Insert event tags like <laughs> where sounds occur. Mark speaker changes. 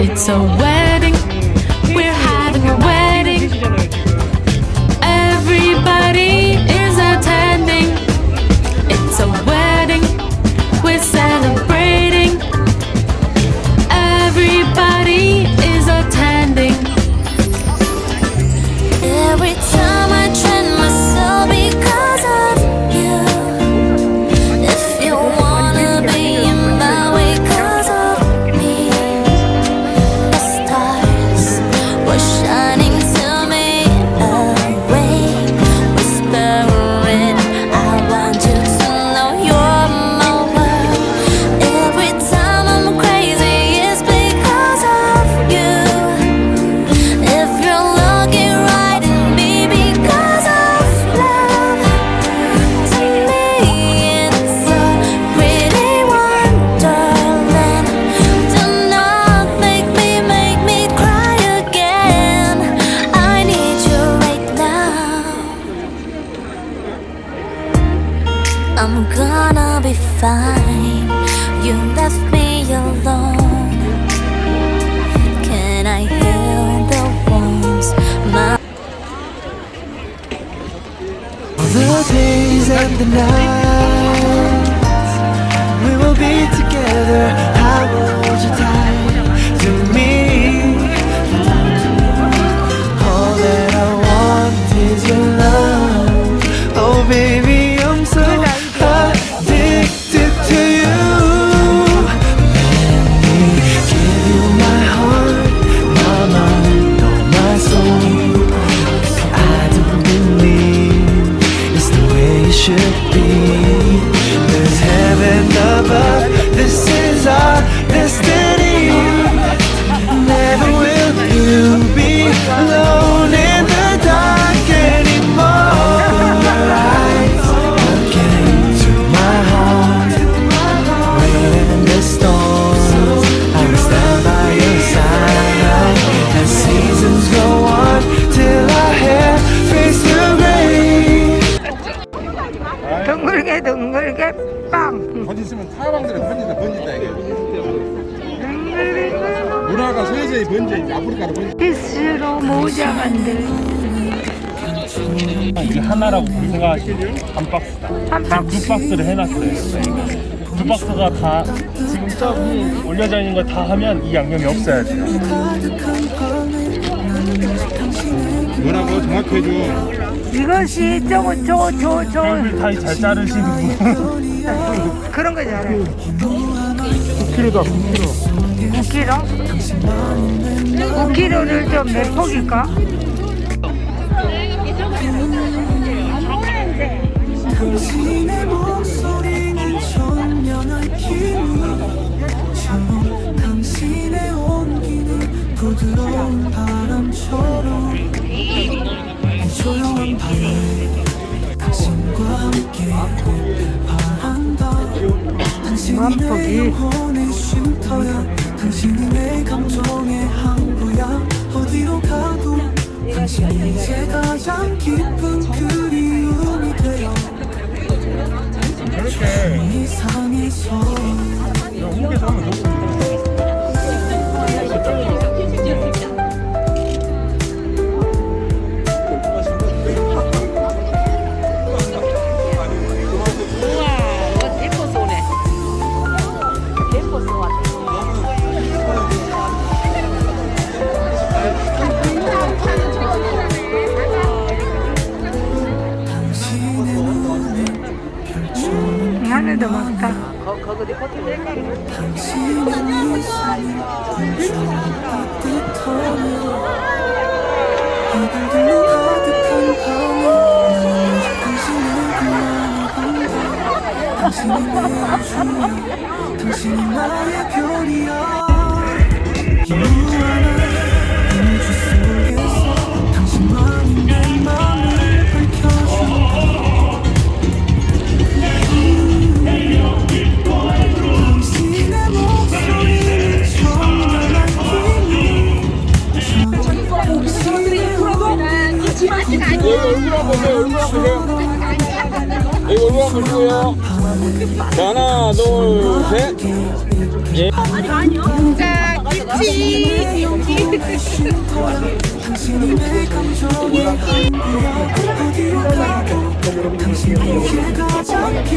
Speaker 1: It's a wedding.
Speaker 2: I'm gonna be fine. You left me alone. Can I heal the wounds? My
Speaker 3: The days and the nights we will be together. I will hold you tight
Speaker 4: 둥글게 둥글게 빵.
Speaker 5: 번 있으면 타방들은 번지다 번진다 이게.
Speaker 4: 둥글게
Speaker 5: 문화가 서서히 번져 아프리카로 번져.
Speaker 4: 피스로 모자 만들
Speaker 6: 이게 하나라고 생각하시면 한 박스다.
Speaker 4: 한 박스
Speaker 6: 두 박스를 해놨어요. 두 박스가 다 지금 저 위에 올려져 있는 거다 하면 이 양념이 없어야 돼요.
Speaker 5: 뭐라고 정확히 해줘
Speaker 4: 이것이 저거 저저저.
Speaker 6: 다이 잘 자르시는 분. <laughs>
Speaker 4: 그런 거잖아요
Speaker 5: 9kg다 9kg
Speaker 4: 9kg 9kg를 좀 몇 폭일까?
Speaker 3: 당신의 목소리는 천년의 기분 가장 깊은 그리움이 되어 이상해서 당신의 이별들로 가득한 밤에 당신의 그만을 본다 당신이 내 주야 당신이 나의 별이야 유한
Speaker 5: 얼굴 한번 보세요 얼굴 한번 보세요 여기 얼굴 한번 보시고요 자 하나 둘셋
Speaker 4: 자
Speaker 3: 당신에게 가장 기쁜 그리움이 돼